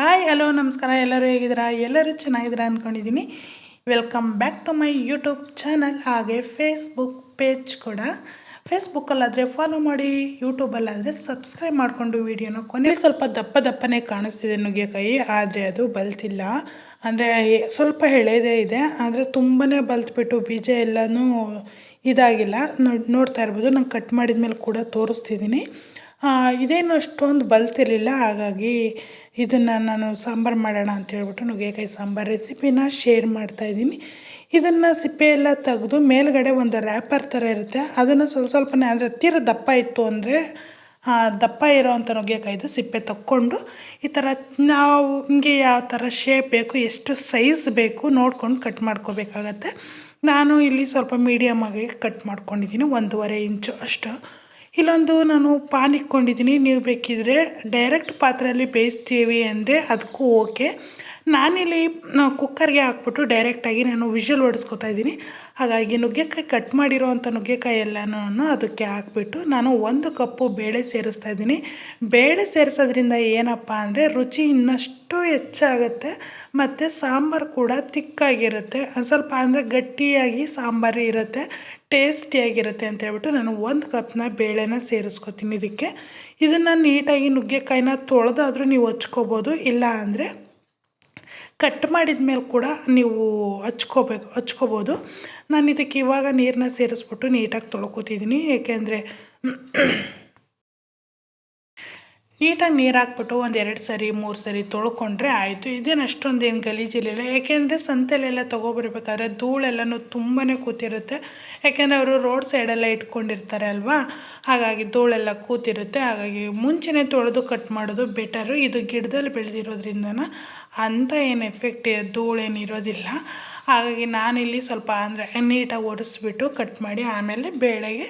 Hi hello ನಮಸ್ಕಾರ. ಎಲ್ಲರೂ ಹೇಗಿದ್ದೀರಾ? ಎಲ್ಲರೂ ಚೆನ್ನಾಗಿದ್ದೀರಾ ಅಂದ್ಕೊಂಡಿದ್ದೀನಿ welcome back to my YouTube channel ಹಾಗೆ ಫೇಸ್ಬುಕ್ ಪೇಜ್ ಕೂಡ. ಫೇಸ್ಬುಕ್ಕಲ್ಲಾದರೆ ಫಾಲೋ ಮಾಡಿ ಯೂಟ್ಯೂಬಲ್ಲಾದರೆ ಸಬ್ಸ್ಕ್ರೈಬ್ ಮಾಡಿಕೊಂಡು ವೀಡಿಯೋನ ಕೊನೆ ಸ್ವಲ್ಪ ದಪ್ಪ ದಪ್ಪನೇ ಕಾಣಿಸ್ತಿದೆ ನುಗ್ಗೆಕಾಯಿ ಆದರೆ ಅದು ಬಲ್ತಿಲ್ಲ. ಅಂದರೆ ಸ್ವಲ್ಪ ಎಳೆದೇ ಇದೆ, ಆದರೆ ತುಂಬಾ ಬಲ್ತ್ಬಿಟ್ಟು ಬೀಜ ಎಲ್ಲನೂ ಇದಾಗಿಲ್ಲ. ನೋಡಿ ನೋಡ್ತಾ ಇರ್ಬೋದು. ನಾನು ಕಟ್ ಮಾಡಿದ ಮೇಲೆ ಕೂಡ ತೋರಿಸ್ತಿದ್ದೀನಿ. ಇದೇನು ಅಷ್ಟೊಂದು ಬಲ್ತಿರಲಿಲ್ಲ. ಹಾಗಾಗಿ ಇದನ್ನು ನಾನು ಸಾಂಬಾರು ಮಾಡೋಣ ಅಂತ ಹೇಳ್ಬಿಟ್ಟು ನುಗ್ಗೆಕಾಯಿ ಸಾಂಬಾರು ರೆಸಿಪಿನ ಶೇರ್ ಮಾಡ್ತಾಯಿದ್ದೀನಿ ಇದನ್ನು ಸಿಪ್ಪೆ ಎಲ್ಲ ತೆಗೆದು ಮೇಲುಗಡೆ ಒಂದು ರ್ಯಾಪರ್ ಥರ ಇರುತ್ತೆ. ಅದನ್ನು ಸ್ವಲ್ಪ ಸ್ವಲ್ಪನೇ, ಅಂದರೆ ತೀರ ದಪ್ಪ ಇತ್ತು ಅಂದರೆ ದಪ್ಪ ಇರೋವಂಥ ನುಗ್ಗೆಕಾಯ್ದು ಸಿಪ್ಪೆ ತಕ್ಕೊಂಡು ಈ ಥರ ನಾವು ಹಿಂಗೆ ಯಾವ ಥರ ಶೇಪ್ ಬೇಕು, ಎಷ್ಟು ಸೈಜ್ ಬೇಕು ನೋಡ್ಕೊಂಡು ಕಟ್ ಮಾಡ್ಕೋಬೇಕಾಗತ್ತೆ. ನಾನು ಇಲ್ಲಿ ಸ್ವಲ್ಪ ಮೀಡಿಯಮ್ ಆಗಿ ಕಟ್ ಮಾಡ್ಕೊಂಡಿದ್ದೀನಿ, ಒಂದೂವರೆ ಇಂಚು ಅಷ್ಟು. ಇಲ್ಲೊಂದು ನಾನು ಪಾನ್ ಇಟ್ಕೊಂಡಿದ್ದೀನಿ. ನೀವು ಬೇಕಿದ್ರೆ ಡೈರೆಕ್ಟ್ ಪಾತ್ರೆಯಲ್ಲಿ ಬೇಯಿಸ್ತೀವಿ ಅಂದರೆ ಅದಕ್ಕೂ ಓಕೆ ನಾನಿಲ್ಲಿ ಕುಕ್ಕರ್ಗೆ ಹಾಕ್ಬಿಟ್ಟು ಡೈರೆಕ್ಟಾಗಿ ನಾನು ವಿಷಲ್ ಹೊಡೆಸ್ಕೊತಾ ಇದ್ದೀನಿ. ಹಾಗಾಗಿ ನುಗ್ಗೆಕಾಯಿ ಕಟ್ ಮಾಡಿರೋವಂಥ ನುಗ್ಗೆಕಾಯಿ ಎಲ್ಲನೂ ಅದಕ್ಕೆ ಹಾಕ್ಬಿಟ್ಟು ನಾನು ಒಂದು ಕಪ್ಪು ಬೇಳೆ ಸೇರಿಸ್ತಾ ಇದ್ದೀನಿ. ಬೇಳೆ ಸೇರಿಸೋದ್ರಿಂದ ಏನಪ್ಪ ಅಂದರೆ ರುಚಿ ಇನ್ನಷ್ಟು ಹೆಚ್ಚಾಗುತ್ತೆ ಮತ್ತು ಸಾಂಬಾರು ಕೂಡ ತಿಕ್ಕಾಗಿರುತ್ತೆ. ಸ್ವಲ್ಪ ಅಂದರೆ ಗಟ್ಟಿಯಾಗಿ ಸಾಂಬಾರು ಇರುತ್ತೆ, ಟೇಸ್ಟಿಯಾಗಿರುತ್ತೆ ಅಂತ ಹೇಳ್ಬಿಟ್ಟು ನಾನು ಒಂದು ಕಪ್ನ ಬೇಳೆನ ಸೇರಿಸ್ಕೊತೀನಿ ಇದಕ್ಕೆ. ಇದನ್ನು ನೀಟಾಗಿ ನುಗ್ಗೆಕಾಯಿನ ತೊಳೆದಾದರೂ ನೀವು ಹಚ್ಕೋಬೋದು ಇಲ್ಲ ಅಂದರೆ ಕಟ್ ಮಾಡಿದ ಮೇಲೆ ಕೂಡ ನೀವು ಹಚ್ಕೋಬೇಕು, ಹಚ್ಕೋಬೋದು. ನಾನು ಇದಕ್ಕೆ ಇವಾಗ ನೀರನ್ನ ಸೇರಿಸ್ಬಿಟ್ಟು ನೀಟಾಗಿ ತೊಳ್ಕೊತಿದ್ದೀನಿ ಏಕೆಂದರೆ ನೀಟಾಗಿ ನೀರು ಹಾಕ್ಬಿಟ್ಟು ಒಂದು ಎರಡು ಸರಿ, ಮೂರು ಸರಿ ತೊಳ್ಕೊಂಡ್ರೆ ಆಯಿತು. ಇದೇನು ಅಷ್ಟೊಂದು ಏನು ಗಲೀಜಿರಲಿಲ್ಲ ಏಕೆಂದರೆ ಸಂತೆಲೆಲ್ಲ ತೊಗೊಬರ್ಬೇಕಾದ್ರೆ ಧೂಳೆಲ್ಲನೂ ತುಂಬಾ ಕೂತಿರುತ್ತೆ. ಯಾಕೆಂದರೆ ಅವರು ರೋಡ್ ಸೈಡೆಲ್ಲ ಇಟ್ಕೊಂಡಿರ್ತಾರೆ ಅಲ್ವಾ? ಹಾಗಾಗಿ ಧೂಳೆಲ್ಲ ಕೂತಿರುತ್ತೆ. ಹಾಗಾಗಿ ಮುಂಚೆನೇ ತೊಳೆದು ಕಟ್ ಮಾಡೋದು ಬೆಟರು ಇದು ಗಿಡದಲ್ಲಿ ಬೆಳೆದಿರೋದ್ರಿಂದನ? ಅಂಥ ಏನು ಎಫೆಕ್ಟ್ ಧೂಳೇನು ಇರೋದಿಲ್ಲ. ಹಾಗಾಗಿ ನಾನಿಲ್ಲಿ ಸ್ವಲ್ಪ ಅಂದರೆ ನೀಟಾಗಿ ಒರೆಸ್ಬಿಟ್ಟು ಕಟ್ ಮಾಡಿ ಆಮೇಲೆ ಬೇಳೆಗೆ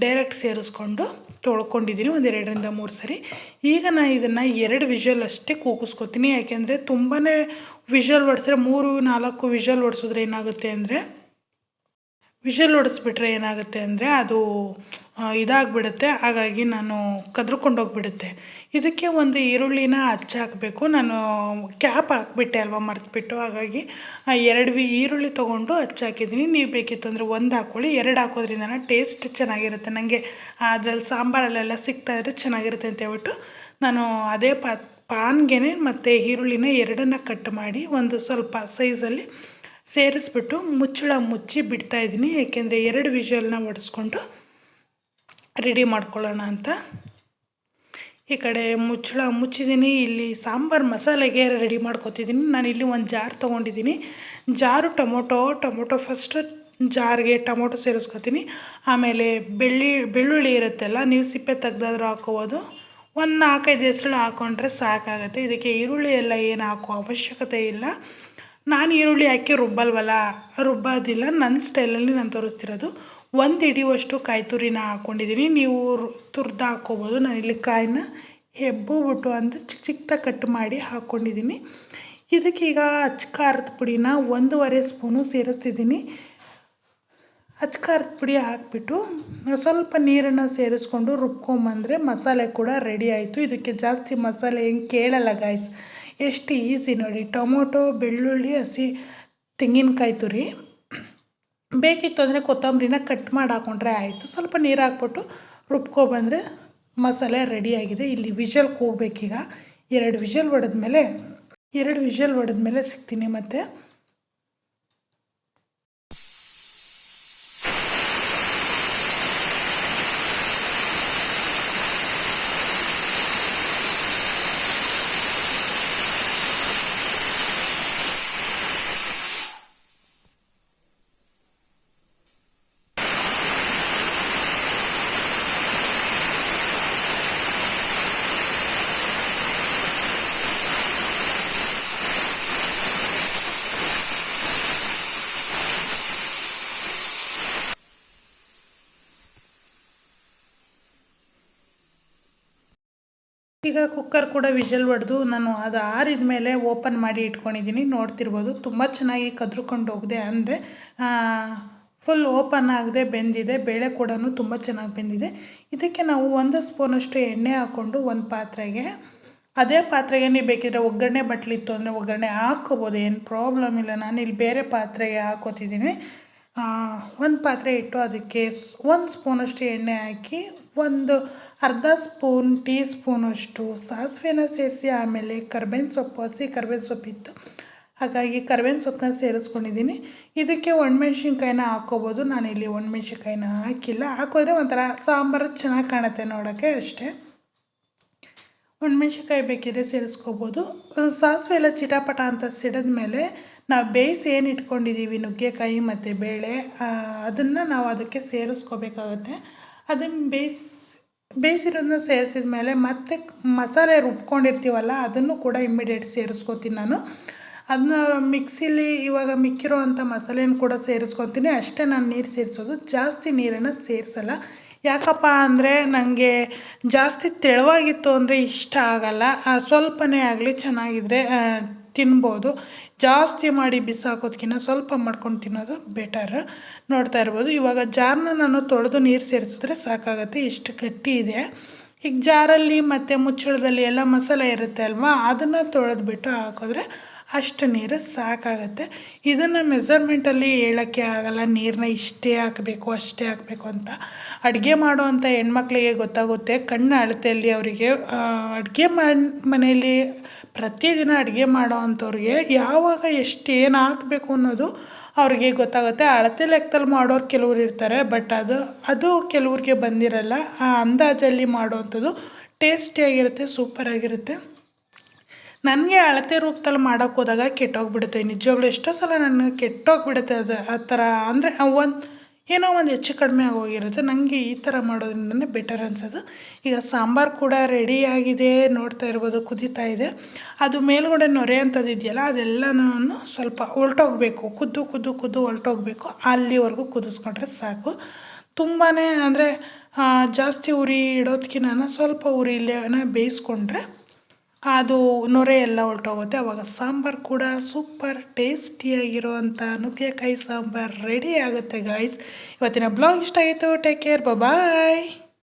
ಡೈರೆಕ್ಟ್ ಸೇರಿಸ್ಕೊಂಡು ತೊಳ್ಕೊಂಡಿದ್ದೀನಿ ಒಂದು ಎರಡರಿಂದ ಮೂರು ಸರಿ. ಈಗ ನಾನು ಇದನ್ನು ಎರಡು ವಿಷಲ್ ಅಷ್ಟೇ ಕೂಗಿಸ್ಕೊತೀನಿ. ಯಾಕೆಂದರೆ ತುಂಬಾ ವಿಷಲ್ ಹೊಡ್ಸಿದ್ರೆ ಮೂರು ನಾಲ್ಕು ವಿಷಲ್ ಹೊಡ್ಸಿದ್ರೆ ಏನಾಗುತ್ತೆ ಅಂದರೆ ವಿಷಲ್ ಹೊಡೆಸ್ಬಿಟ್ರೆ ಏನಾಗುತ್ತೆ ಅಂದರೆ ಅದು ಇದಾಗಿಬಿಡುತ್ತೆ. ಹಾಗಾಗಿ ನಾನು ಕದ್ರುಕೊಂಡು ಹೋಗ್ಬಿಡುತ್ತೆ. ಇದಕ್ಕೆ ಒಂದು ಈರುಳ್ಳಿನ ಹಚ್ಚಾಕಬೇಕು ನಾನು ಕ್ಯಾಪ್ ಹಾಕ್ಬಿಟ್ಟೆ ಅಲ್ವಾ, ಮರೆತುಬಿಟ್ಟು. ಹಾಗಾಗಿ ಎರಡು ವಿ, ಈರುಳ್ಳಿ ತೊಗೊಂಡು ಹಚ್ಚಾಕಿದ್ದೀನಿ ನೀವು ಬೇಕಿತ್ತು ಅಂದರೆ ಒಂದು ಹಾಕ್ಕೊಳ್ಳಿ ಎರಡು ಹಾಕೋದ್ರಿಂದ ಟೇಸ್ಟ್ ಚೆನ್ನಾಗಿರುತ್ತೆ. ನನಗೆ ಅದ್ರಲ್ಲಿ ಸಾಂಬಾರಲ್ಲೆಲ್ಲ ಸಿಗ್ತಾಯಿದ್ರೆ ಚೆನ್ನಾಗಿರುತ್ತೆ ಅಂತ ಹೇಳ್ಬಿಟ್ಟು ನಾನು ಅದೇ ಪಾತ್ ಪಾನ್ಗೆ ಮತ್ತು ಈರುಳ್ಳಿನ ಎರಡನ್ನ ಕಟ್ ಮಾಡಿ ಒಂದು ಸ್ವಲ್ಪ ಸೈಜಲ್ಲಿ ಸೇರಿಸ್ಬಿಟ್ಟು ಮುಚ್ಚಳ ಮುಚ್ಚಿ ಬಿಡ್ತಾ ಇದ್ದೀನಿ, ಏಕೆಂದರೆ ಎರಡು ವಿಷಲ್ನ ಒಡಿಸ್ಕೊಂಡು ರೆಡಿ ಮಾಡ್ಕೊಳ್ಳೋಣ ಅಂತ. ಈ ಕಡೆ ಮುಚ್ಚಳ ಮುಚ್ಚಿದ್ದೀನಿ, ಇಲ್ಲಿ ಸಾಂಬಾರು ಮಸಾಲೆಗೆ ರೆಡಿ ಮಾಡ್ಕೊತಿದ್ದೀನಿ. ನಾನು ಇಲ್ಲಿ ಒಂದು ಜಾರ್ ತೊಗೊಂಡಿದ್ದೀನಿ. ಜಾರು, ಟೊಮೊಟೊ ಟೊಮೊಟೊ ಫಸ್ಟು ಜಾರಿಗೆ ಟೊಮೊಟೊ ಸೇರಿಸ್ಕೊತೀನಿ. ಆಮೇಲೆ ಬೆಳ್ಳಿ, ಬೆಳ್ಳುಳ್ಳಿ ಇರುತ್ತಲ್ಲ, ನೀವು ಸಿಪ್ಪೆ ತೆಗ್ದಾದ್ರೂ ಹಾಕೋಬೋದು ಒಂದು ನಾಲ್ಕೈದು ಹೆಸರು ಹಾಕ್ಕೊಂಡ್ರೆ ಸಾಕಾಗುತ್ತೆ. ಇದಕ್ಕೆ ಈರುಳ್ಳಿ ಎಲ್ಲ ಏನು ಹಾಕೋ ಅವಶ್ಯಕತೆ ಇಲ್ಲ. ನಾನು ಈರುಳ್ಳಿ ಹಾಕಿ ರುಬ್ಬಲ್ವಲ್ಲ? ರುಬ್ಬೋದಿಲ್ಲ. ನನ್ನ ಸ್ಟೈಲಲ್ಲಿ ನಾನು ತೋರಿಸ್ತಿರೋದು. ಒಂದು ಹಿಡಿಯುವಷ್ಟು ಕಾಯಿ ತುರಿನ ಹಾಕ್ಕೊಂಡಿದ್ದೀನಿ ನೀವು ತುರ್ದು ಹಾಕ್ಕೋಬೋದು. ನಾನು ಇಲ್ಲಿ ಕಾಯಿನ ಹೆಬ್ಬುಬಿಟ್ಟು ಅಂತ ಚಿಕ್ಕ ಚಿಕ್ಕದಾಗಿ ಕಟ್ ಮಾಡಿ ಹಾಕ್ಕೊಂಡಿದ್ದೀನಿ ಇದಕ್ಕೀಗ ಅಚ್ಚ ಖಾರದ ಪುಡಿನ ಒಂದೂವರೆ ಸ್ಪೂನು ಸೇರಿಸ್ತಿದ್ದೀನಿ ಅಚ್ಚಖಾರದ ಪುಡಿ ಹಾಕ್ಬಿಟ್ಟು ಸ್ವಲ್ಪ ನೀರನ್ನು ಸೇರಿಸ್ಕೊಂಡು ರುಬ್ಕೊಂಬಂದರೆ ಮಸಾಲೆ ಕೂಡ ರೆಡಿ ಆಯಿತು. ಇದಕ್ಕೆ ಜಾಸ್ತಿ ಮಸಾಲೆ ಏನು ಕೇಳಲ್ಲ ಗಾಯ್ಸ್ ಎಷ್ಟು ಈಸಿ ನೋಡಿ. ಟೊಮೊಟೊ, ಬೆಳ್ಳುಳ್ಳಿ, ಹಸಿ ತೆಂಗಿನಕಾಯಿ ತುರಿ. ಬೇಕಿತ್ತು ಅಂದರೆ ಕೊತ್ತಂಬರಿನ ಕಟ್ ಮಾಡಿ ಹಾಕ್ಕೊಂಡ್ರೆ ಆಯಿತು. ಸ್ವಲ್ಪ ನೀರು ಹಾಕ್ಬಿಟ್ಟು ರುಬ್ಕೊಬಂದರೆ ಮಸಾಲೆ ರೆಡಿಯಾಗಿದೆ ಇಲ್ಲಿ ವಿಷಲ್ ಕೂಗಬೇಕೀಗ. ಎರಡು ವಿಷಲ್ ಹೊಡೆದ್ಮೇಲೆ ಎರಡು ವಿಷಲ್ ಹೊಡೆದ್ಮೇಲೆ ಸಿಗ್ತೀನಿ ಮತ್ತು. ಈಗ ಕುಕ್ಕರ್ ಕೂಡ ವಿಷಲ್ ಹೊಡೆದು ನಾನು ಅದು ಆರಿದ ಮೇಲೆ ಓಪನ್ ಮಾಡಿ ಇಟ್ಕೊಂಡಿದ್ದೀನಿ ನೋಡ್ತಿರ್ಬೋದು. ತುಂಬ ಚೆನ್ನಾಗಿ ಕದ್ರುಕೊಂಡು ಹೋಗಿದೆ. ಅಂದರೆ ಫುಲ್ ಓಪನ್ ಆಗದೆ ಬೆಂದಿದೆ. ಬೇಳೆ ಕೂಡ ತುಂಬ ಚೆನ್ನಾಗಿ ಬೆಂದಿದೆ. ಇದಕ್ಕೆ ನಾವು ಒಂದು ಸ್ಪೂನಷ್ಟು ಎಣ್ಣೆ ಹಾಕ್ಕೊಂಡು ಒಂದು ಪಾತ್ರೆಗೆ, ಅದೇ ಪಾತ್ರೆಗೆ ನೀವು ಬೇಕಿದ್ರೆ ಒಗ್ಗರಣೆ ಬಟ್ಲಿತ್ತು ಅಂದರೆ ಒಗ್ಗರಣೆ ಹಾಕ್ಕೋಬೋದು. ಏನು ಪ್ರಾಬ್ಲಮ್ ಇಲ್ಲ. ನಾನು ಇಲ್ಲಿ ಬೇರೆ ಪಾತ್ರೆಗೆ ಹಾಕೋತಿದ್ದೀನಿ ಒಂದು ಪಾತ್ರೆ ಇಟ್ಟು ಅದಕ್ಕೆ ಒಂದು ಸ್ಪೂನಷ್ಟು ಎಣ್ಣೆ ಹಾಕಿ ಒಂದು ಅರ್ಧ ಸ್ಪೂನ್ ಟೀ ಸ್ಪೂನಷ್ಟು ಸಾಸಿವೆನ ಸೇರಿಸಿ, ಆಮೇಲೆ ಕರ್ಬೇವಿನ ಸೊಪ್ಪು, ಹಸಿ ಕರ್ಬೇವಿನ ಸೊಪ್ಪಿತ್ತು ಹಾಗಾಗಿ ಕರ್ಬೇವಿನ ಸೊಪ್ಪನ್ನ ಸೇರಿಸ್ಕೊಂಡಿದ್ದೀನಿ. ಇದಕ್ಕೆ ಒಣಮೆಣ್ಸಿನ್ಕಾಯಿನ ಹಾಕ್ಕೋಬೋದು ನಾನಿಲ್ಲಿ ಒಣಮೆಣ್ಸಿನ್ಕಾಯಿನ ಹಾಕಿಲ್ಲ. ಹಾಕೋದ್ರೆ ಒಂಥರ ಸಾಂಬಾರು ಚೆನ್ನಾಗಿ ಕಾಣುತ್ತೆ ನೋಡೋಕ್ಕೆ ಅಷ್ಟೇ. ಒಣಮೆಣ್ಸಿನ್ಕಾಯಿ ಬೇಕಿದ್ರೆ ಸೇರಿಸ್ಕೋಬೋದು. ಸಾಸಿವೆ ಎಲ್ಲ ಚಿಟಾಪಟ ಅಂತ ಸಿಡಿದ ಮೇಲೆ ನಾವು ಬೇಯಿಸಿ ಏನು ಇಟ್ಕೊಂಡಿದ್ದೀವಿ ನುಗ್ಗೆಕಾಯಿ ಮತ್ತು ಬೇಳೆ ಅದನ್ನು ನಾವು ಅದಕ್ಕೆ ಸೇರಿಸ್ಕೋಬೇಕಾಗತ್ತೆ. ಅದನ್ನು ಬೇಯಿಸಿ ಬೇಯಿಸಿರೋದನ್ನ ಸೇರಿಸಿದ ಮೇಲೆ ಮತ್ತೆ ಮಸಾಲೆ ರುಬ್ಕೊಂಡಿರ್ತೀವಲ್ಲ ಅದನ್ನು ಕೂಡ ಇಮ್ಮಿಡಿಯೇಟ್ ಸೇರಿಸ್ಕೋತೀನಿ ನಾನು. ಅದನ್ನ ಮಿಕ್ಸಿಲಿ ಇವಾಗ ಮಿಕ್ಕಿರೋ ಅಂಥ ಮಸಾಲೆನ ಕೂಡ ಸೇರಿಸ್ಕೊತೀನಿ. ಅಷ್ಟೇ ನಾನು ನೀರು ಸೇರಿಸೋದು. ಜಾಸ್ತಿ ನೀರನ್ನು ಸೇರಿಸಲ್ಲ. ಯಾಕಪ್ಪ ಅಂದರೆ ನನಗೆ ಜಾಸ್ತಿ ತೆಳುವಾಗಿತ್ತು ಅಂದರೆ ಇಷ್ಟ ಆಗಲ್ಲ. ಸ್ವಲ್ಪನೇ ಆಗಲಿ ಚೆನ್ನಾಗಿದ್ರೆ ತಿನ್ಬೋದು. ಜಾಸ್ತಿ ಮಾಡಿ ಬಿಸಾಕೋದಕ್ಕಿಂತ ಸ್ವಲ್ಪ ಮಾಡ್ಕೊಂಡು ತಿನ್ನೋದು ಬೆಟರ್ ನೋಡ್ತಾ ಇರ್ಬೋದು. ಇವಾಗ ಜಾರನ್ನ ನಾನು ತೊಳೆದು ನೀರು ಸೇರಿಸಿದ್ರೆ ಸಾಕಾಗುತ್ತೆ. ಇಷ್ಟು ಗಟ್ಟಿ ಇದೆ. ಈಗ ಜಾರಲ್ಲಿ ಮತ್ತು ಮುಚ್ಚಳದಲ್ಲಿ ಎಲ್ಲ ಮಸಾಲೆ ಇರುತ್ತೆ ಅಲ್ವಾ? ಅದನ್ನು ತೊಳೆದ್ಬಿಟ್ಟು ಹಾಕಿದ್ರೆ ಅಷ್ಟು ನೀರು ಸಾಕಾಗುತ್ತೆ. ಇದನ್ನು ಮೆಸರ್ಮೆಂಟಲ್ಲಿ ಹೇಳೋಕ್ಕೆ ಆಗಲ್ಲ. ನೀರನ್ನ ಇಷ್ಟೇ ಹಾಕಬೇಕು, ಅಷ್ಟೇ ಹಾಕಬೇಕು ಅಂತ. ಅಡುಗೆ ಮಾಡುವಂಥ ಹೆಣ್ಮಕ್ಳಿಗೆ ಗೊತ್ತಾಗುತ್ತೆ. ಕಣ್ಣು ಅಳತೆಯಲ್ಲಿ ಅವರಿಗೆ ಅಡುಗೆ ಮನೆಯಲ್ಲಿ ಪ್ರತಿದಿನ ಅಡುಗೆ ಮಾಡೋ ಅಂಥವ್ರಿಗೆ ಯಾವಾಗ ಎಷ್ಟು ಏನು ಹಾಕಬೇಕು ಅನ್ನೋದು ಅವ್ರಿಗೆ ಗೊತ್ತಾಗುತ್ತೆ. ಅಳತೆ ಲೆಕ್ಕದಲ್ಲಿ ಮಾಡೋರು ಕೆಲವ್ರು ಇರ್ತಾರೆ, ಬಟ್ ಅದು ಅದು ಕೆಲವ್ರಿಗೆ ಬಂದಿರಲ್ಲ. ಆ ಅಂದಾಜಲ್ಲಿ ಮಾಡುವಂಥದ್ದು ಟೇಸ್ಟಿಯಾಗಿರುತ್ತೆ ಸೂಪರಾಗಿರುತ್ತೆ ನನಗೆ ಅಳತೆ ರೂಪದಲ್ಲಿ ಮಾಡೋಕ್ಕೋದಾಗ ಕೆಟ್ಟೋಗ್ಬಿಡುತ್ತೆ. ನಿಜವಾಗ್ಲೂ ಎಷ್ಟೋ ಸಲ ನನಗೆ ಕೆಟ್ಟೋಗ್ಬಿಡುತ್ತೆ ಅದು, ಆ ಥರ. ಅಂದರೆ ಒಂದು ಏನೋ ಒಂದು ಹೆಚ್ಚು ಕಡಿಮೆ ಆಗೋಗಿರುತ್ತೆ. ನನಗೆ ಈ ಥರ ಮಾಡೋದ್ರಿಂದನೇ ಬೆಟರ್ ಅನ್ಸೋದು. ಈಗ ಸಾಂಬಾರು ಕೂಡ ರೆಡಿಯಾಗಿದೆ ನೋಡ್ತಾ ಇರ್ಬೋದು, ಕುದೀತಾ ಇದೆ. ಅದು ಮೇಲುಗಡೆ ನೊರೆ ಅಂಥದ್ದು ಇದೆಯಲ್ಲ ಅದೆಲ್ಲನೂ ಸ್ವಲ್ಪ ಹೊಲ್ಟೋಗ್ಬೇಕು ಕುದ್ದು ಕುದ್ದು ಕುದ್ದು ಹೊಲ್ಟೋಗ್ಬೇಕು ಅಲ್ಲಿವರೆಗೂ ಕುದಿಸ್ಕೊಂಡ್ರೆ ಸಾಕು. ತುಂಬಾ ಅಂದರೆ ಜಾಸ್ತಿ ಉರಿ ಇಡೋದಕ್ಕಿಂತ ಸ್ವಲ್ಪ ಉರಿಲೇನ ಬೇಯಿಸ್ಕೊಂಡ್ರೆ ಅದು ನೊರೆ ಎಲ್ಲ ಹೊರ್ಟೋಗುತ್ತೆ. ಆವಾಗ ಸಾಂಬಾರು ಕೂಡ ಸೂಪರ್ ಟೇಸ್ಟಿಯಾಗಿರುವಂಥ ನುಗ್ಗೆಕಾಯಿ ಸಾಂಬಾರು ರೆಡಿ ಆಗುತ್ತೆ ಗಾಯ್ಸ್ ಇವತ್ತಿನ ಬ್ಲಾಗ್ ಇಷ್ಟ ಆಯಿತು. Take care bye